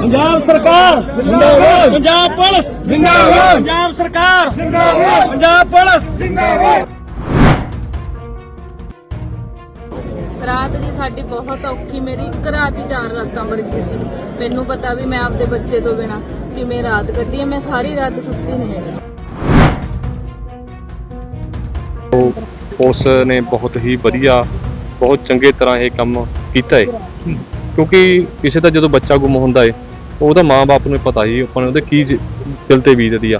ਪੰਜਾਬ ਸਰਕਾਰ ਜਿੰਦਾਬਾਦ। ਪੰਜਾਬ ਪੁਲਿਸ ਜਿੰਦਾਬਾਦ। ਪੰਜਾਬ ਸਰਕਾਰ ਜਿੰਦਾਬਾਦ। ਪੰਜਾਬ ਪੁਲਿਸ ਰਾਤ ਜੀ ਸਾਡੀ ਬਹੁਤ ਔਖੀ ਮੇਰੀ ਇੱਕ ਰਾਤ ਹੀ ਚਾਰ ਰਾਤਾਂ ਵਰਗੀ ਸੀ। ਮੈਨੂੰ ਪਤਾ ਵੀ ਮੈਂ ਆਪਦੇ ਬੱਚੇ ਤੋਂ ਬਿਨਾ ਕਿਵੇਂ ਰਾਤ ਕੱਢੀ ਮੈਂ ਸਾਰੀ ਰਾਤ ਸੁੱਤੀ ਨਹੀਂ ਹੈਗੀ। ਉਸ ਨੇ ਬਹੁਤ ਹੀ ਵਧੀਆ ਬਹੁਤ ਚੰਗੇ ਤਰ੍ਹਾਂ ਇਹ ਕੰਮ ਕੀਤਾ ਹੈ। ਕਿਉਂਕਿ ਕਿਸੇ ਦਾ ਜਦੋਂ ਬੱਚਾ ਗੁੰਮ ਹੁੰਦਾ ਹੈ ਉਹਦਾ ਮਾਂ-ਬਾਪ ਨੂੰ ਪਤਾ ਹੀ ਆਪਾਂ ਨੂੰ, ਉਹਦੇ ਕੀ ਜ- ਦਿਲ ਤੇ ਬੀਤਦੀ ਆ।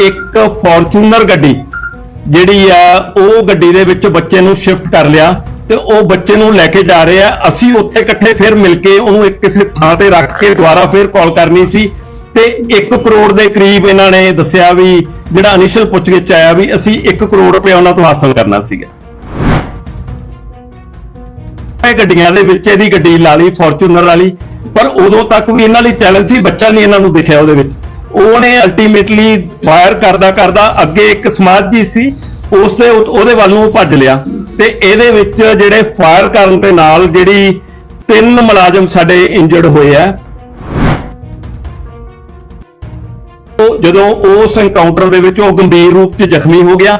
ਇੱਕ ਫੋਰਚੂਨਰ ਗੱਡੀ, ਜਿਹੜੀ ਆ, ਉਹ ਗੱਡੀ ਦੇ ਵਿੱਚ ਬੱਚੇ ਨੂੰ ਸ਼ਿਫਟ ਕਰ ਲਿਆ ਤੇ ਉਹ ਬੱਚੇ ਨੂੰ ਲੈ ਕੇ ਜਾ ਰਹੇ ਆ। ਅਸੀਂ ਉੱਥੇ ਇਕੱਠੇ ਫਿਰ ਮਿਲ ਕੇ ਉਹਨੂੰ ਇੱਕ ਕਿਸੇ ਥਾਂ ਤੇ ਰੱਖ ਕੇ ਦੁਬਾਰਾ ਫਿਰ ਕਾਲ ਕਰਨੀ ਸੀ ਤੇ 1 ਕਰੋੜ ਦੇ ਕਰੀਬ ਇਹਨਾਂ ਨੇ ਦੱਸਿਆ ਵੀ ਜਿਹੜਾ ਇਨੀਸ਼ੀਅਲ ਪੁੱਛਗਿੱਛ ਆਇਆ ਵੀ ਅਸੀਂ 1 ਕਰੋੜ ਰੁਪਏ ਉਹਨਾਂ ਤੋਂ ਹਾਸਲ ਕਰਨਾ ਸੀਗਾ। ਇਹ ਗੱਡੀਆਂ ਦੇ ਵਿੱਚ ਇਹਦੀ ਗੱਡੀ ਲਾ ਲਈ, ਫੋਰਚੂਨਰ ਵਾਲੀ ਪਰ ਉਦੋਂ ਤੱਕ ਵੀ ਇਹਨਾਂ ਲਈ ਚੈਲੰਜ ਸੀ, ਬੱਚਾ ਨਹੀਂ ਇਹਨਾਂ ਨੂੰ ਦਿਖਿਆ ਉਹਦੇ ਵਿੱਚ। ਉਹਨੇ ਅਲਟੀਮੇਟਲੀ ਫਾਇਰ ਕਰਦਾ ਕਰਦਾ ਅੱਗੇ ਇੱਕ ਸਮਾਜ ਜੀ ਸੀ ਉਸ ਤੇ ਉਹਦੇ ਵੱਲ ਨੂੰ ਭੱਜ ਲਿਆ। ਤੇ ਇਹਦੇ ਵਿੱਚ ਜਿਹੜੇ ਫਾਇਰ ਕਰਨ ਦੇ ਨਾਲ ਜਿਹੜੀ ਤਿੰਨ ਮੁਲਾਜ਼ਮ ਸਾਡੇ ਇੰਜਰਡ ਹੋਏ ਆ। ਜਦੋਂ ਉਸ ਐਨਕਾਊਂਟਰ ਦੇ ਵਿੱਚ ਉਹ ਗੰਭੀਰ ਰੂਪ 'ਚ ਜ਼ਖਮੀ ਹੋ ਗਿਆ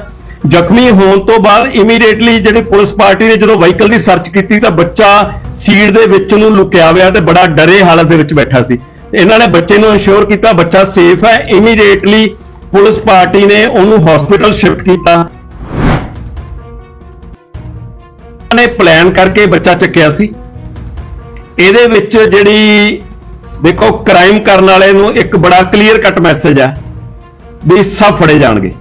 ਜ਼ਖਮੀ ਹੋਣ ਤੋਂ ਬਾਅਦ ਇਮੀਡੀਏਟਲੀ ਜਿਹੜੀ ਪੁਲਿਸ ਪਾਰਟੀ ਨੇ ਜਦੋਂ ਵਹੀਕਲ ਦੀ ਸਰਚ ਕੀਤੀ ਤਾਂ ਬੱਚਾ ਸੀਟ ਦੇ ਵਿੱਚ ਨੂੰ ਲੁਕਿਆ ਹੋਇਆ ਤੇ ਬੜਾ ਡਰੇ ਹਾਲਤ ਦੇ ਵਿੱਚ ਬੈਠਾ ਸੀ। ਇਹਨਾਂ ਨੇ ਬੱਚੇ ਨੂੰ ਇੰਸ਼ੋਰ ਕੀਤਾ ਬੱਚਾ ਸੇਫ ਹੈ ਇਮੀਡੀਏਟਲੀ ਪੁਲਿਸ ਪਾਰਟੀ ਨੇ ਉਹਨੂੰ ਹਸਪੀਟਲ ਸ਼ਿਫਟ ਕੀਤਾ। ਨੇ ਪਲਾਨ ਕਰਕੇ ਬੱਚਾ ਚੱਕਿਆ ਸੀ। ਇਹਦੇ ਵਿੱਚ ਜਿਹੜੀ ਦੇਖੋ ਕ੍ਰਾਈਮ ਕਰਨ ਵਾਲੇ ਨੂੰ ਇੱਕ ਬੜਾ ਕਲੀਅਰ ਕੱਟ ਮੈਸੇਜ ਹੈ ਵੀ ਸਭ ਫੜੇ ਜਾਣਗੇ।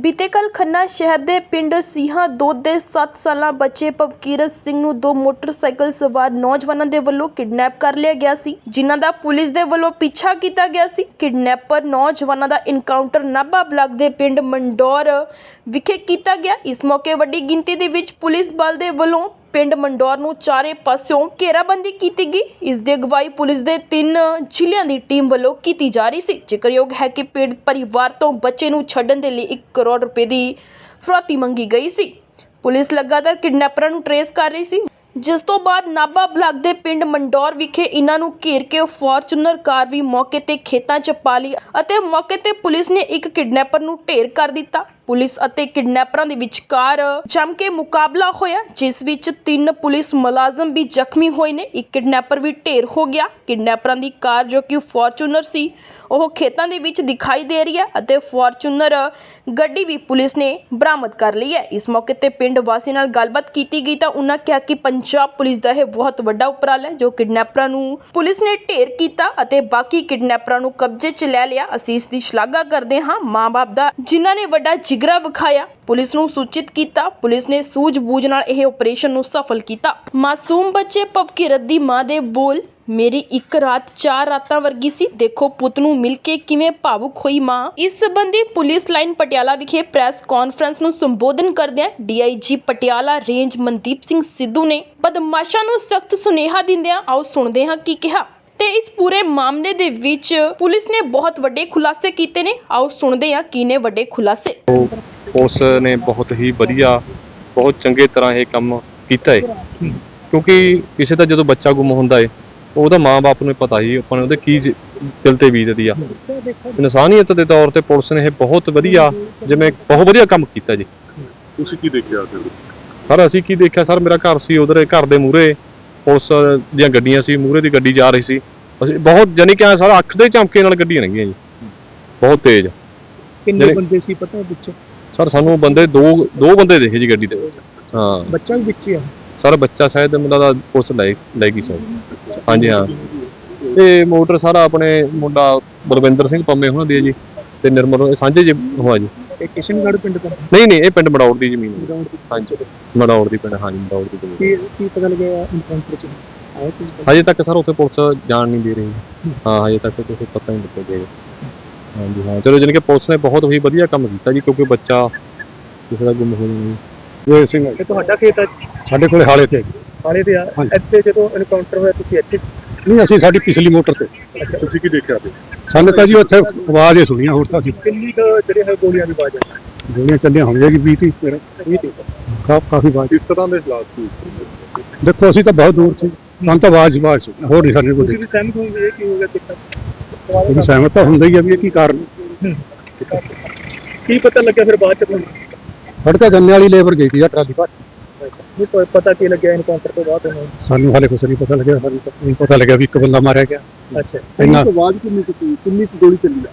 ਬੀਤੇ ਕੱਲ ਖੰਨਾ ਸ਼ਹਿਰ ਦੇ ਪਿੰਡ ਸੀਹਾ ਦੋ ਦੇ 7 ਸਾਲਾਂ ਬੱਚੇ ਪਵਕੀਰਤ ਸਿੰਘ ਨੂੰ ਦੋ ਮੋਟਰਸਾਈਕਲ ਸਵਾਰ ਨੌਜਵਾਨਾਂ ਦੇ ਵੱਲੋਂ ਕਿਡਨੈਪ ਕਰ ਲਿਆ ਗਿਆ ਸੀ, ਜਿਨ੍ਹਾਂ ਦਾ ਪੁਲਿਸ ਦੇ ਵੱਲੋਂ ਪਿੱਛਾ ਕੀਤਾ ਗਿਆ ਸੀ। ਕਿਡਨੈਪਰ ਨੌਜਵਾਨਾਂ ਦਾ ਇਨਕਾਊਂਟਰ ਨਾਭਾ ਬਲਾਕ ਦੇ ਪਿੰਡ ਮੰਡੌਰ ਵਿਖੇ ਕੀਤਾ ਗਿਆ। ਇਸ ਮੌਕੇ ਵੱਡੀ ਗਿਣਤੀ ਦੇ ਵਿੱਚ ਪੁਲਿਸ ਬਲ ਦੇ ਵੱਲੋਂ ਪਿੰਡ ਮੰਡੌਰ ਨੂੰ ਚਾਰੇ ਪਾਸਿਓਂ ਘੇਰਾਬੰਦੀ ਕੀਤੀ ਗਈ। ਇਸ ਦੀ ਅਗਵਾਈ ਪੁਲਿਸ ਦੇ ਤਿੰਨ ਜ਼ਿਲ੍ਹਿਆਂ ਦੀ ਟੀਮ ਵੱਲੋਂ ਕੀਤੀ ਜਾ ਰਹੀ ਸੀ। ਜ਼ਿਕਰਯੋਗ ਹੈ ਕਿ ਪੀੜਤ ਪਰਿਵਾਰ ਤੋਂ ਬੱਚੇ ਨੂੰ ਛੱਡਣ ਦੇ ਲਈ 1 ਕਰੋੜ ਰੁਪਏ ਦੀ ਫਰੋਤੀ ਮੰਗੀ ਗਈ ਸੀ। ਪੁਲਿਸ ਲਗਾਤਾਰ ਕਿਡਨੈਪਰਾਂ ਨੂੰ ਟਰੇਸ ਕਰ ਰਹੀ ਸੀ। ਜਿਸ ਤੋਂ ਬਾਅਦ ਨਾਭਾ ਬਲਾਕ ਦੇ ਪਿੰਡ ਮੰਡੌਰ ਵਿਖੇ ਇਹਨਾਂ ਨੂੰ ਘੇਰ ਕੇ ਫੋਰਚੂਨਰ ਕਾਰ ਵੀ ਮੌਕੇ ਤੇ ਖੇਤਾਂ 'ਚ ਪਾ ਲਈ ਅਤੇ ਮੌਕੇ ਤੇ ਪੁਲਿਸ ਨੇ ਇੱਕ ਕਿਡਨੈਪਰ ਨੂੰ ਢੇਰ ਕਰ ਦਿੱਤਾ। ਪੁਲਿਸ ਅਤੇ ਕਿਡਨੈਪਰਾਂ ਦੇ ਵਿਚਕਾਰ ਜੰਮ ਕੇ ਮੁਕਾਬਲਾ ਹੋਇਆ, ਜਿਸ ਵਿੱਚ ਤਿੰਨ ਪੁਲਿਸ ਮੁਲਾਜ਼ਮ ਵੀ ਜ਼ਖਮੀ ਹੋਏ ਨੇ। ਇੱਕ ਕਿਡਨੈਪਰ ਵੀ ਢੇਰ ਹੋ ਗਿਆ। ਕਿਡਨੈਪਰਾਂ ਦੀ ਕਾਰ ਜੋ ਕਿ ਫੋਰਚੂਨਰ ਸੀ, ਉਹ ਖੇਤਾਂ ਦੇ ਵਿੱਚ ਦਿਖਾਈ ਦੇ ਰਹੀ ਹੈ ਅਤੇ ਫੋਰਚੂਨਰ ਗੱਡੀ ਵੀ ਪੁਲਿਸ ਨੇ ਬਰਾਮਦ ਕਰ ਲਈ ਹੈ। ਇਸ ਮੌਕੇ ਤੇ ਪਿੰਡ ਵਾਸੀ ਨਾਲ ਗੱਲਬਾਤ ਕੀਤੀ ਗਈ ਤਾਂ ਉਹਨਾਂ ਕਿਹਾ ਕਿ ਪੰਜਾਬ ਪੁਲਿਸ ਦਾ ਇਹ ਬਹੁਤ ਵੱਡਾ ਉਪਰਾਲਾ ਹੈ, ਜੋ ਕਿਡਨੈਪਰਾਂ ਨੂੰ ਪੁਲਿਸ ਨੇ ਢੇਰ ਕੀਤਾ ਅਤੇ ਬਾਕੀ ਕਿਡਨੈਪਰਾਂ ਨੂੰ ਕਬਜ਼ੇ 'ਚ ਲੈ ਲਿਆ। ਅਸੀਂ ਇਸ ਦੀ ਸ਼ਲਾਘਾ ਕਰਦੇ ਹਾਂ ਮਾਂ-ਬਾਪ ਦਾ, ਜਿਨ੍ਹਾਂ ਨੇ ਵੱਡਾ ਜਿਗਰਾ ਵਿਖਾਇਆ। ਪੁਲਿਸ ਨੂੰ ਸੂਚਿਤ ਕੀਤਾ। ਪੁਲਿਸ ਨੇ ਸੂਝ-ਬੂਝ ਨਾਲ ਇਹ ਆਪਰੇਸ਼ਨ ਨੂੰ ਸਫਲ ਕੀਤਾ। ਮਾਸੂਮ ਬੱਚੇ ਭਵਕੀਰਤ ਦੀ ਮਾਂ ਦੇ ਬੋਲ, ਮੇਰੀ ਇੱਕ ਰਾਤ ਚਾਰ ਰਾਤਾਂ ਵਰਗੀ ਸੀ। ਦੇਖੋ ਪੁੱਤ ਨੂੰ ਮਿਲ ਕੇ ਕਿਵੇਂ ਭਾਵੁਕ ਹੋਈ ਮਾਂ। ਇਸ ਸੰਬੰਧੀ ਪੁਲਿਸ ਲਾਈਨ ਪਟਿਆਲਾ ਵਿਖੇ ਪ੍ਰੈਸ ਕਾਨਫਰੰਸ ਨੂੰ ਸੰਬੋਧਨ ਕਰਦਿਆਂ ਡੀਆਈਜੀ ਪਟਿਆਲਾ ਰੇਂਜ ਮਨਦੀਪ ਸਿੰਘ ਸਿੱਧੂ ਨੇ ਬਦਮਾਸ਼ਾਂ ਨੂੰ ਸਖਤ ਸੁਨੇਹਾ ਦਿੰਦਿਆਂ ਆਓ ਸੁਣਦੇ ਹਾਂ ਕੀ ਕਿਹਾ। ਤੇ ਇਸ ਪੂਰੇ ਮਾਮਲੇ ਦੇ ਵਿੱਚ ਪੁਲਿਸ ਨੇ ਬਹੁਤ ਵੱਡੇ ਖੁਲਾਸੇ ਕੀਤੇ ਨੇ। ਆਓ ਸੁਣਦੇ ਹਾਂ ਕੀ ਨੇ ਵੱਡੇ ਖੁਲਾਸੇ। ਉਸ ਨੇ ਬਹੁਤ ਹੀ ਵਧੀਆ ਬਹੁਤ ਚੰਗੇ ਤਰ੍ਹਾਂ ਇਹ ਕੰਮ ਕੀਤਾ ਹੈ ਕਿਉਂਕਿ ਕਿਸੇ ਦਾ ਜਦੋਂ ਬੱਚਾ ਗੁੰਮ ਹੁੰਦਾ ਹੈ ਉਹਦਾ ਮਾਂ-ਬਾਪ ਨੂੰ ਪਤਾ ਹੀ ਆਪਾਂ ਨੂੰ ਉਹਦੇ ਕੀ ਦਿਲ ਤੇ ਬੀਤਦੀ ਆ। ਇਨਸਾਨੀਅਤ ਦੇ ਤੌਰ ਤੇ ਪੁਲਿਸ ਨੇ ਇਹ ਬਹੁਤ ਵਧੀਆ ਜਿਵੇਂ ਬਹੁਤ ਵਧੀਆ ਕੰਮ ਕੀਤਾ ਜੀ। ਤੁਸੀਂ ਕੀ ਦੇਖਿਆ ਸਰ ਅਸੀਂ ਕੀ ਦੇਖਿਆ? ਸਰ ਮੇਰਾ ਘਰ ਸੀ ਉਧਰ ਘਰ ਦੇ ਮੂਹਰੇ। ਪੁਲਿਸ ਦੀਆਂ ਗੱਡੀਆਂ ਸੀ ਮੂਹਰੇ ਦੀ ਗੱਡੀ ਜਾ ਰਹੀ ਸੀ। ਅਸੀਂ ਬਹੁਤ ਜਾਨੀ ਕਿ ਐਂ ਸਰ ਅੱਖ ਦੇ ਝਮਕੇ ਨਾਲ ਗੱਡੀਆਂ ਲੰਘੀਆਂ ਜੀ। ਬਹੁਤ ਤੇਜ਼। ਕਿੰਨੇ ਜਿਹੜੇ- ਬੰਦੇ ਸੀ ਪਤਾ ਵਿੱਚ? ਸਰ ਸਾਨੂੰ ਬੰਦੇ ਦੋ ਦੋ ਬੰਦੇ ਦੇਖੇ ਜੀ ਗੱਡੀ ਦੇ ਵਿੱਚ ਹਾਂ। ਬੱਚਾ ਵੀ ਵਿੱਚ ਹੀ ਆ। ਸਰ ਬੱਚਾ ਸ਼ਾਇਦ ਮੁੰਡਾ ਦਾ ਪੁਲਿਸ ਲੈ ਲੈ ਗਈ ਸਰ ਹਾਂਜੀ ਹਾਂ। ਤੇ ਮੋਟਰ ਸਾਰਾ ਆਪਣੇ ਮੁੰਡਾ ਬਲਵਿੰਦਰ ਸਿੰਘ ਪੰਮੇ ਉਹਨਾਂ ਦੀ ਹੈ ਜੀ। ਤੇ ਨਿਰਮਲ ਇਹ ਸਾਂਝੇ ਜੀ ਹੋਆ ਜੀ। ਇਹ ਕਿਸ਼ਨਗੜ੍ਹ ਪਿੰਡ ਤੋਂ? ਨਹੀਂ ਨਹੀਂ ਇਹ ਪਿੰਡ ਮੜੌੜ ਦੀ ਜ਼ਮੀਨ ਹੈ। ਹਾਂਜੀ। ਮੜੌੜ ਦੀ ਪਿੰਡ ਹਾਂਜੀ ਮੜੌੜ ਦੀ ਜ਼ਮੀਨ ਕੀ ਕੀ ਪਤਾ ਲੱਗਿਆ ਇਨਕਾਊਂਟਰ ਚ? ਆਇਆ ਕਿਸ ਬੰਦੇ ਹਜੇ ਤੱਕ ਸਰ ਉੱਥੇ ਪੁਲਿਸ ਜਾਣ ਨਹੀਂ ਦੇ ਰਹੀ। ਹਾਂ। ਹਜੇ ਤੱਕ ਕੁਝ ਪਤਾ ਨਹੀਂ ਲੱਗਿਆ। ਜੀ ਹਾਂਜੀ ਹਾਂ। ਚਲੋ ਕਿ ਪੁਲਿਸ ਨੇ ਬਹੁਤ ਹੀ ਵਧੀਆ ਕੰਮ ਕੀਤਾ ਜੀ ਕਿਉਂਕਿ ਬੱਚਾ ਕਿਸੇ ਦਾ ਗੁੰਮ ਹੋ ਜਾਣਾ ਜੋਏ ਸਿੰਘ ਇਹ ਤੁਹਾਡਾ ਖੇਤ ਆ ਸਾਡੇ ਕੋਲੇ ਹਾਲੇ ਤੇ ਹਾਲੇ ਤੇ ਆ। ਇੱਥੇ ਜਦੋਂ ਇਨਕਾਊਂਟਰ ਹੋਇਆ ਤੁਸੀਂ ਇੱਥੇ? ਨਹੀਂ ਅਸੀਂ ਸਾਡੀ ਪਿਛਲੀ ਮੋਟਰ ਤੇ। ਅੱਛਾ ਤੁਸੀਂ ਕੀ ਦੇਖਿਆ ਤੇ ਸਾਨੂੰ ਤਾਂ ਜੀ ਉੱਥੇ ਆਵਾਜ਼ ਹੀ ਸੁਣੀਆਂ ਹੋਰ ਤਾਂ ਅਸੀਂ ਕਿੰਨੀ ਕੁ ਜਿਹੜੇ ਹੈ ਗੋਲੀਆਂ ਦੀ ਆਵਾਜ਼ ਆ। ਗੋਲੀਆਂ ਚੱਲੀਆਂ ਹੋਣਗੀਆਂ ਜੀ 20 30 ਮੇਰਾ ਕਾ- ਕਾਫੀ ਬਾਤ ਕਿਸ ਤਰ੍ਹਾਂ ਦੇ ਹਾਲਾਤ ਸੀ? ਦੇਖੋ ਅਸੀਂ ਤਾਂ ਬਹੁਤ ਦੂਰ ਸੀ। ਸਾਨੂੰ ਤਾਂ ਆਵਾਜ਼ ਹੀ ਆਵਾਜ਼ ਸੀ ਹੋਰ ਨਹੀਂ ਸਾਡੇ ਕੋਲ। ਤੁਸੀਂ ਵੀ ਸਹਿਮਤ ਹੋਗੇ ਕੀ ਹੋ ਗਿਆ ਕਿੱਤਾ ਕੋਈ ਸਹਿਮਤ ਤਾਂ ਹੁੰਦਾ ਹੀ ਆ ਵੀ ਇਹ ਕੀ ਕਾਰਨ ਕੀ ਪਤਾ ਲੱਗਿਆ ਫਿਰ ਬਾਅਦ ਚ? ਤੁਹਾਨੂੰ ਫੜ ਤਾਂ ਗੰਨੇ ਵਾਲੀ ਲੇਬਰ ਗਈ ਸੀ ਆ ਟਰਾਲੀ ਪਰ ਨਹੀਂ ਕੋਈ ਪਤਾ ਕੀ ਲੱਗਿਆ ਇਨਕਾਊਂਟਰ ਤੋਂ ਬਾਅਦ ਉਹਨੂੰ? ਸਾਨੂੰ ਹਾਲੇ ਕੁਛ ਨਹੀਂ ਪਤਾ ਲੱਗਿਆ ਸਾਨੂੰ ਤਾਂ ਨਹੀਂ ਪਤਾ ਲੱਗਿਆ ਵੀ ਇੱਕ ਬੰਦਾ ਮਾਰਿਆ ਗਿਆ। ਅੱਛਾ। ਇੰਨਾ ਆਵਾਜ਼ ਕਿੰਨੀ ਕੁ ਸੀ ਕਿੰਨੀ ਕੁ ਗੋਲੀ ਚੱਲੀ ਆ?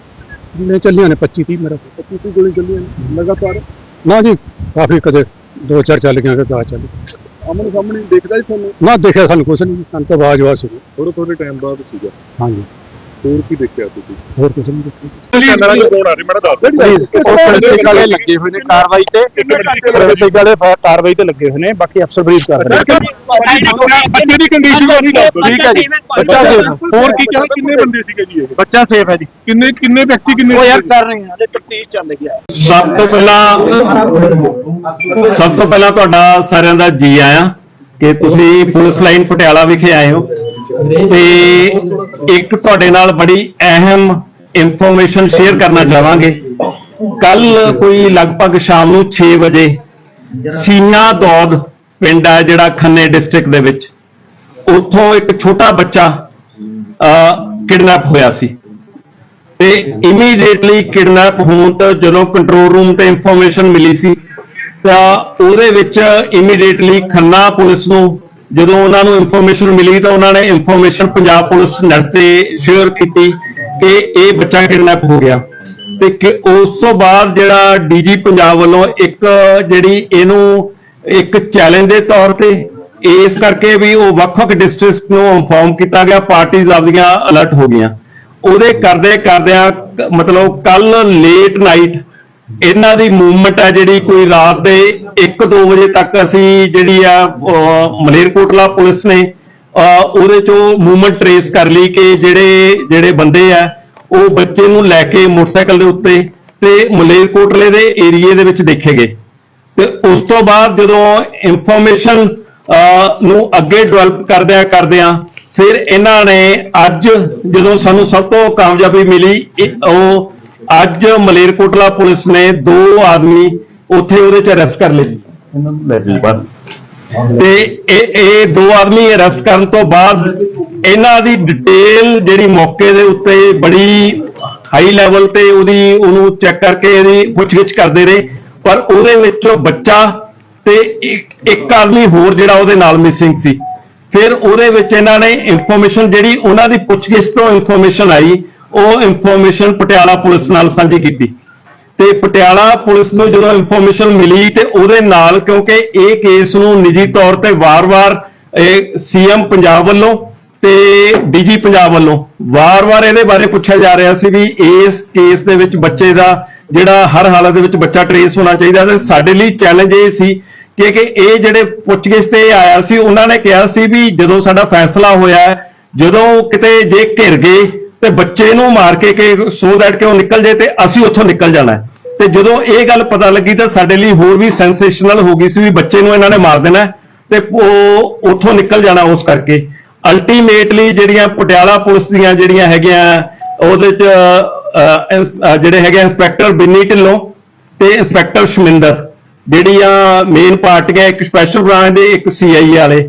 ਜਿੰਨੇ ਚੱਲੀਆਂ ਨੇ 25 30 ਮੇਰਾ। 25 ਕੁ ਗੋਲੀ ਚੱਲੀਆਂ ਨੇ? ਲਗਾਤਾਰ? ਨਾ ਜੀ ਕਾਫੀ ਕਦੇ ਦੋ ਚਾਰ ਚੱਲ ਗਈਆਂ ਕਦੇ 10 ਚੱਲ ਗਈਆਂ। ਆਮਣੇ ਸਾਹਮਣੇ ਦੇਖਦਾ ਹੀ ਤੁਹਾਨੂੰ? ਨਾ ਦੇਖਿਆ ਸਾਨੂੰ ਕੁਛ ਨਹੀਂ ਸਾਨੂੰ ਤਾਂ ਆਵਾਜ਼ ਆਵਾਜ਼ ਸੁਣੀ। ਥੋੜੇ ਥੋੜੇ ਟਾਈਮ ਬਾਅਦ ਸੀਗਾ। ਹਾਂਜੀ। ਹੋਰ ਕੀ ਦੇਖਿਆ ਤੁਸੀਂ? ਹੋਰ ਕੁਛ ਨਹੀਂ ਦੇਖਿਆ। ਕੈਮਰਾ ਨਹੀਂ ਕੋਣ ਆ ਰਹੀ ਮੈਡਮ ਦੱਸ ਉਹ ਫੋਰੈਂਸਿਕ ਵਾਲੇ ਲੱਗੇ? ਹੋਏ ਨੇ ਕਾਰਵਾਈ ਤੇ। ਫੋਰੈਂਸਿਕ ਵਾਲੇ ਕਾਰਵਾਈ ਤੇ ਲੱਗੇ ਹੋਏ ਨੇ ਬਾਕੀ ਅਫਸਰ ਬਰੀਫ ਕਰ ਰਹੇ ਨੇ। ਬੱਚੇ ਦੀ ਕੰਡੀਸ਼ਨ ਨਹੀਂ ਦੱਸ ਠੀਕ ਹੈ ਜੀ। ਬੱਚਾ ਸੇਫ ਹੋਰ ਕੀ ਕਿਹਾ? ਕਿੰਨੇ ਬੰਦੇ ਸੀਗੇ ਜੀ ਇਹ? ਬੱਚਾ ਸੇਫ ਹੈ ਜੀ। ਕਿੰਨੇ ਕਿੰਨੇ ਵਿਅਕਤੀ ਕਿੰਨੇ ਉਹ ਯਾਰ ਕਰ ਰਹੇ ਹਾਂ ਹਲੇ ਤਫਤੀਸ਼ ਚੱਲ ਰਹੀ ਹੈ। ਸਭ ਤੋਂ ਪਹਿਲਾਂ ਸਭ ਤੋਂ ਪਹਿਲਾਂ ਤੁਹਾਡਾ ਸਾਰਿਆਂ ਦਾ ਜੀ ਆਇਆਂ ਕਿ ਤੁਸੀਂ ਪੁਲਿਸ ਲਾਈਨ ਪਟਿਆਲਾ ਵਿਖੇ ਆਏ ਹੋ। ਤੇ ਇੱਕ ਤੁਹਾਡੇ ਨਾਲ ਬੜੀ ਅਹਿਮ ਇਨਫੋਰਮੇਸ਼ਨ ਸ਼ੇਅਰ ਕਰਨਾ ਚਾਹਾਂਗੇ। ਕੱਲ ਕੋਈ ਲਗਭਗ ਸ਼ਾਮ ਨੂੰ 6 ਵਜੇ ਸੀਨਾ ਦੌਦ ਪਿੰਡ ਹੈ ਜਿਹੜਾ ਖੰਨੇ ਡਿਸਟ੍ਰਿਕਟ ਦੇ ਵਿੱਚ। ਉੱਥੋਂ ਇੱਕ ਛੋਟਾ ਬੱਚਾ ਕਿਡਨੈਪ ਹੋਇਆ ਸੀ। ਤੇ ਇਮੀਡੀਏਟਲੀ ਕਿਡਨੈਪ ਹੋਣ ਤੋਂ ਜਦੋਂ ਕੰਟਰੋਲ ਰੂਮ ਤੇ ਇਨਫੋਰਮੇਸ਼ਨ ਮਿਲੀ ਸੀ, ਤਾਂ ਉਹਦੇ ਵਿੱਚ ਇਮੀਡੀਏਟਲੀ ਖੰਨਾ ਪੁਲਿਸ ਨੂੰ ਜਦੋਂ ਉਹਨਾਂ ਨੂੰ ਇਨਫੋਰਮੇਸ਼ਨ ਮਿਲੀ ਤਾਂ ਉਹਨਾਂ ਨੇ ਇਨਫੋਰਮੇਸ਼ਨ ਪੰਜਾਬ ਪੁਲਿਸ ਨੈਟ ਤੇ ਸ਼ੇਅਰ ਕੀਤੀ ਕਿ ਇਹ ਬੱਚਾ ਕਿਡਨੈਪ ਹੋ ਗਿਆ। ਤੇ ਉਸ ਤੋਂ ਬਾਅਦ ਜਿਹੜਾ ਡੀਜੀ ਪੰਜਾਬ ਵੱਲੋਂ ਇੱਕ ਜਿਹੜੀ ਇਹਨੂੰ ਇੱਕ ਚੈਲੰਜ ਦੇ ਤੌਰ ਤੇ ਇਸ ਕਰਕੇ ਵੀ ਉਹ ਵੱਖ-ਵੱਖ ਡਿਸਟ੍ਰਿਕਟ ਨੂੰ ਇਨਫੋਰਮ ਕੀਤਾ ਗਿਆ ਪਾਰਟੀਆਂ ਆਪਦੀਆਂ ਅਲਰਟ ਹੋ ਗਈਆਂ। ਉਹਦੇ ਕਰਦੇ ਕਰਦਿਆਂ ਮਤਲਬ ਕੱਲ ਲੇਟ ਨਾਈਟ ਇਹਨਾਂ ਦੀ ਮੂਵਮੈਂਟ ਹੈ ਜਿਹੜੀ ਕੋਈ ਰਾਤ ਦੇ 1-2 ਵਜੇ ਤੱਕ ਅਸੀਂ ਜਿਹੜੀ ਆ ਮਲੇਰਕੋਟਲਾ ਪੁਲਿਸ ਨੇ ਅਹ, ਉਹਦੇ ਚੋਂ ਮੂਵਮੈਂਟ ਟਰੇਸ ਕਰ ਲਈ ਕਿ ਜਿਹੜੇ ਜਿਹੜੇ ਬੰਦੇ ਆ ਉਹ ਬੱਚੇ ਨੂੰ ਲੈ ਕੇ ਮੋਟਰਸਾਈਕਲ ਦੇ ਉੱਤੇ ਤੇ ਮਲੇਰਕੋਟਲੇ ਦੇ ਏਰੀਏ ਦੇ ਵਿੱਚ ਦੇਖੇ ਗਏ। ਤੇ ਉਸ ਤੋਂ ਬਾਅਦ ਜਦੋਂ ਇਨਫੋਰਮੇਸ਼ਨ ਨੂੰ ਅੱਗੇ ਡਿਵੈਲਪ ਕਰਦਿਆਂ ਕਰਦਿਆਂ ਫਿਰ ਇਹਨਾਂ ਨੇ ਅੱਜ ਜਦੋਂ ਸਾਨੂੰ ਸਭ ਤੋਂ ਕਾਮਯਾਬੀ ਮਿਲੀ ਉਹ ਅੱਜ ਮਲੇਰਕੋਟਲਾ ਪੁਲਿਸ ਨੇ ਦੋ ਆਦਮੀ ਉੱਥੇ ਉਹਦੇ ਚ ਅਰੈਸਟ ਕਰ ਲਏ ਇਹਨਾਂ ਨੂੰ ਲੈ ਜੀ ਬਾਹਰ ਤੇ ਇਹ ਇਹ ਦੋ ਆਦਮੀ ਅਰੈਸਟ ਕਰਨ ਤੋਂ ਬਾਅਦ ਇਹਨਾਂ ਦੀ ਡਿਟੇਲ ਜਿਹੜੀ ਮੌਕੇ ਦੇ ਉੱਤੇ ਬੜੀ ਹਾਈ ਲੈਵਲ ਤੇ ਉਹਦੀ ਉਹਨੂੰ ਚੈੱਕ ਕਰਕੇ ਇਹਦੀ ਪੁੱਛਗਿੱਛ ਕਰਦੇ ਰਹੇ। ਪਰ ਉਹਦੇ ਵਿੱਚੋਂ ਬੱਚਾ ਤੇ ਇੱਕ ਇੱਕ ਆਦਮੀ ਹੋਰ ਜਿਹੜਾ ਉਹਦੇ ਨਾਲ ਮਿਸਿੰਗ ਸੀ। ਫਿਰ ਉਹਦੇ ਵਿੱਚ ਇਹਨਾਂ ਨੇ ਇਨਫੋਰਮੇਸ਼ਨ ਜਿਹੜੀ ਉਹਨਾਂ ਦੀ ਪੁੱਛਗਿੱਛ ਤੋਂ ਇਨਫੋਰਮੇਸ਼ਨ ਆਈ ਉਹ ਇਨਫੋਰਮੇਸ਼ਨ ਪਟਿਆਲਾ ਪੁਲਿਸ ਨਾਲ ਸਾਂਝੀ ਕੀਤੀ। ਤੇ ਪਟਿਆਲਾ ਪੁਲਿਸ ਨੂੰ ਜਦੋਂ ਇਨਫੋਰਮੇਸ਼ਨ ਮਿਲੀ ਤੇ ਉਹਦੇ ਨਾਲ ਕਿਉਂਕਿ ਇਹ ਕੇਸ ਨੂੰ ਨਿੱਜੀ ਤੌਰ ਤੇ ਵਾਰ-ਵਾਰ, ਇਹ ਸੀਐਮ ਪੰਜਾਬ ਵੱਲੋਂ ਤੇ ਡੀਜੀ ਪੰਜਾਬ ਵੱਲੋਂ ਵਾਰ-ਵਾਰ ਇਹਦੇ ਬਾਰੇ ਪੁੱਛਿਆ ਜਾ ਰਿਹਾ ਸੀ ਵੀ ਇਸ ਕੇਸ ਦੇ ਵਿੱਚ ਬੱਚੇ ਦਾ ਜਿਹੜਾ ਹਰ ਹਾਲਤ ਦੇ ਵਿੱਚ ਬੱਚਾ ਟਰੇਸ ਹੋਣਾ ਚਾਹੀਦਾ ਤੇ ਸਾਡੇ ਲਈ ਚੈਲੰਜ ਇਹ ਸੀ ਕਿ ਕਿ ਇਹ ਜਿਹੜੇ ਪੁੱਛਗਿੱਛ ਤੇ ਇਹ ਆਇਆ ਸੀ, ਉਹਨਾਂ ਨੇ ਕਿਹਾ ਸੀ ਵੀ ਜਦੋਂ ਸਾਡਾ ਫੈਸਲਾ ਹੋਇਆ, ਜਦੋਂ ਕਿਤੇ ਜੇ ਘਿਰ ਗਏ ਤੇ ਬੱਚੇ ਨੂੰ ਮਾਰ ਕੇ ਕਿ ਸੋ ਦੈਟ ਕਿ ਉਹ ਨਿਕਲ ਜੇ ਤੇ ਅਸੀਂ ਉੱਥੋਂ ਨਿਕਲ ਜਾਣਾ ਤੇ ਜਦੋਂ ਇਹ ਗੱਲ ਪਤਾ ਲੱਗੀ ਤਾਂ ਸਾਡੇ ਲਈ ਹੋਰ ਵੀ ਸੈਂਸੇਸ਼ਨਲ ਹੋ ਗਈ ਸੀ ਵੀ ਬੱਚੇ ਨੂੰ ਇਹਨਾਂ ਨੇ ਮਾਰ ਦੇਣਾ ਤੇ ਉਹ ਉੱਥੋਂ ਨਿਕਲ ਜਾਣਾ ਉਸ ਕਰਕੇ। ਅਲਟੀਮੇਟਲੀ ਜਿਹੜੀਆਂ ਪਟਿਆਲਾ ਪੁਲਿਸ ਦੀਆਂ ਜਿਹੜੀਆਂ ਹੈਗੀਆਂ, ਉਹਦੇ ਚ ਜਿਹੜੇ ਹੈਗੇ ਇੰਸਪੈਕਟਰ ਬਿੰਨੀ ਢਿੱਲੋਂ ਤੇ ਇੰਸਪੈਕਟਰ ਸ਼ਮਿੰਦਰ। ਜਿਹੜੀਆਂ ਮੇਨ ਪਾਰਟੀਆਂ, ਇੱਕ ਸਪੈਸ਼ਲ ਬ੍ਰਾਂਚ ਦੇ, ਇੱਕ ਸੀਆਈਏ ਵਾਲੇ।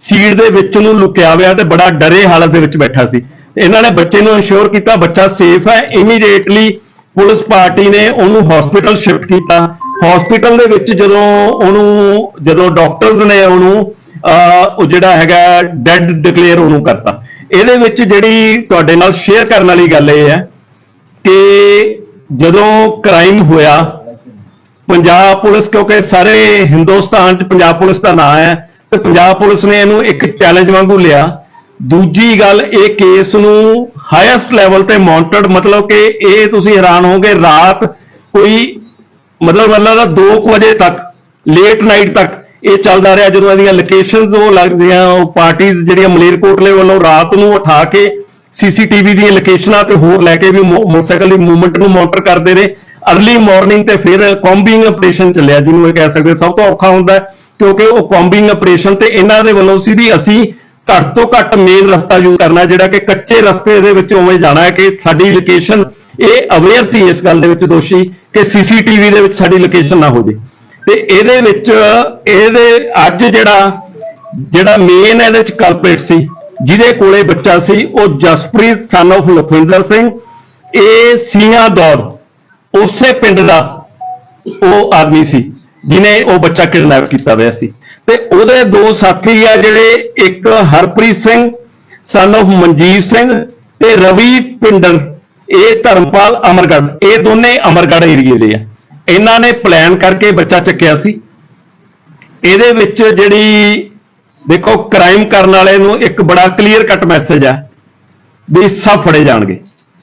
ਸੀਟ ਦੇ ਵਿੱਚ ਨੂੰ ਲੁਕਿਆ ਹੋਇਆ ਤੇ ਬੜਾ ਡਰੇ ਹਾਲਤ ਦੇ ਵਿੱਚ ਬੈਠਾ ਸੀ। ਇਹਨਾਂ ਨੇ ਬੱਚੇ ਨੂੰ ਇੰਸ਼ੋਰ ਕੀਤਾ ਬੱਚਾ ਸੇਫ ਹੈ ਇਮੀਡੀਏਟਲੀ ਪੁਲਿਸ ਪਾਰਟੀ ਨੇ ਉਹਨੂੰ ਹਸਪੀਟਲ ਸ਼ਿਫਟ ਕੀਤਾ। ਹਸਪੀਟਲ ਦੇ ਵਿੱਚ ਜਦੋਂ ਉਹਨੂੰ ਜਦੋਂ ਡਾਕਟਰਸ ਨੇ ਉਹਨੂੰ ਅਹ, ਉਹ ਜਿਹੜਾ ਹੈਗਾ ਡੈਡ ਡਿਕਲੇਅਰ ਉਹਨੂੰ ਕਰਤਾ। ਇਹਦੇ ਵਿੱਚ ਜਿਹੜੀ ਤੁਹਾਡੇ ਨਾਲ ਸ਼ੇਅਰ ਕਰਨ ਵਾਲੀ ਗੱਲ ਇਹ ਹੈ ਕਿ ਜਦੋਂ ਕ੍ਰਾਈਮ ਹੋਇਆ ਪੰਜਾਬ ਪੁਲਿਸ ਕਿਉਂਕਿ ਸਾਰੇ ਹਿੰਦੁਸਤਾਨ 'ਚ ਪੰਜਾਬ ਪੁਲਿਸ ਦਾ ਨਾਮ ਹੈ ਤੇ ਪੰਜਾਬ ਪੁਲਿਸ ਨੇ ਇਹਨੂੰ ਇੱਕ ਚੈਲੰਜ ਵਾਂਗੂ ਲਿਆ। ਦੂਜੀ ਗੱਲ, ਇਹ ਕੇਸ ਨੂੰ ਹਾਈਐਸਟ ਲੈਵਲ ਤੇ ਮੌਨਟਰਡ ਮਤਲਬ ਕਿ ਇਹ ਤੁਸੀਂ ਹੈਰਾਨ ਹੋਗੇ ਰਾਤ ਕੋਈ ਮਤਲਬ ਮਤਲਬ ਦਾ 2 ਵਜੇ ਤੱਕ ਲੇਟ ਨਾਈਟ ਤੱਕ ਇਹ ਚੱਲਦਾ ਰਿਹਾ, ਜਦੋਂ ਇਹਦੀਆਂ ਲੋਕੇਸ਼ਨਸ ਉਹ ਲੱਗਦੀਆਂ, ਉਹ ਪਾਰਟੀਆਂ ਜਿਹੜੀਆਂ ਮਲੇਰਕੋਟਲੇ ਵੱਲੋਂ ਰਾਤ ਨੂੰ ਉਠਾ ਕੇ ਸੀਸੀਟੀਵੀ ਦੀਆਂ ਲੋਕੇਸ਼ਨਾਂ ਤੇ ਹੋਰ ਲੈ ਕੇ ਵੀ ਮੋਟਰਸਾਈਕਲ ਦੀ ਮੂਵਮੈਂਟ ਨੂੰ ਮੋਨੀਟਰ ਕਰਦੇ ਰਹੇ। ਅਰਲੀ ਮਾਰਨਿੰਗ ਤੇ ਫਿਰ ਕੌਂਬਿੰਗ ਆਪਰੇਸ਼ਨ ਚੱਲਿਆ, ਜਿਹਨੂੰ ਇਹ ਕਹਿ ਸਕਦੇ ਸਭ ਤੋਂ ਔਖਾ ਹੁੰਦਾ ਕਿਉਂਕਿ ਉਹ ਕੌਂਬਿੰਗ ਆਪਰੇਸ਼ਨ ਤੇ ਇਹਨਾਂ ਦੇ ਵੱਲੋਂ ਸੀ ਵੀ ਅਸੀਂ ਘੱਟ ਤੋਂ ਘੱਟ ਮੇਨ ਰਸਤਾ ਯੂਜ਼ ਕਰਨਾ ਜਿਹੜਾ ਕਿ ਕੱਚੇ ਰਸਤੇ ਦੇ ਵਿੱਚ ਉਵੇਂ ਜਾਣਾ ਹੈ ਕਿ ਸਾਡੀ ਲੋਕੇਸ਼ਨ ਇਹ ਅਵੇਅਰ ਸੀ ਇਸ ਗੱਲ ਦੇ ਵਿੱਚ ਦੋਸ਼ੀ ਕਿ ਸੀਸੀਟੀਵੀ ਦੇ ਵਿੱਚ ਸਾਡੀ ਲੋਕੇਸ਼ਨ ਨਾ ਹੋ ਜੇ। ਤੇ ਇਹਦੇ ਵਿੱਚ, ਇਹਦੇ ਅੱਜ ਜਿਹੜਾ ਜਿਹੜਾ ਮੇਨ ਇਹਦੇ ਵਿੱਚ ਕਲਪਰੇਟ ਸੀ, ਜਿਹਦੇ ਕੋਲੇ ਬੱਚਾ ਸੀ, ਉਹ ਜਸਪ੍ਰੀਤ ਸਨ of ਲਖਵਿੰਦਰ ਸਿੰਘ, ਇਹ ਸੀਆਂ ਦੌਰ ਉਸੇ ਪਿੰਡ ਦਾ ਉਹ ਆਦਮੀ ਸੀ। ਜਿਨੇ ਉਹ ਬੱਚਾ ਕਿਡਨੈਪ ਕੀਤਾ ਹੋਇਆ ਸੀ। ਤੇ ਉਹਦੇ ਦੋ ਸਾਥੀ ਆ ਜਿਹੜੇ, ਇੱਕ ਹਰਪ੍ਰੀਤ ਸਿੰਘ ਸਨ of ਮਨਜੀਤ ਸਿੰਘ ਤੇ ਰਵੀ ਪਿੰਡਰ ਇਹ ਧਰਮਪਾਲ ਅਮਰਗੜ੍ਹ, ਇਹ ਦੋਨੇ ਅਮਰਗੜ੍ਹ ਏਰੀਏ ਦੇ ਆ। ਇਹਨਾਂ ਨੇ ਪਲਾਨ ਕਰਕੇ ਬੱਚਾ ਚੱਕਿਆ ਸੀ। ਇਹਦੇ ਵਿੱਚ ਜਿਹੜੀ, ਦੇਖੋ ਕ੍ਰਾਈਮ ਕਰਨ ਵਾਲੇ ਨੂੰ ਇੱਕ ਬੜਾ ਕਲੀਅਰ ਕੱਟ ਮੈਸੇਜ ਹੈ ਵੀ ਸਭ ਫੜੇ ਜਾਣਗੇ।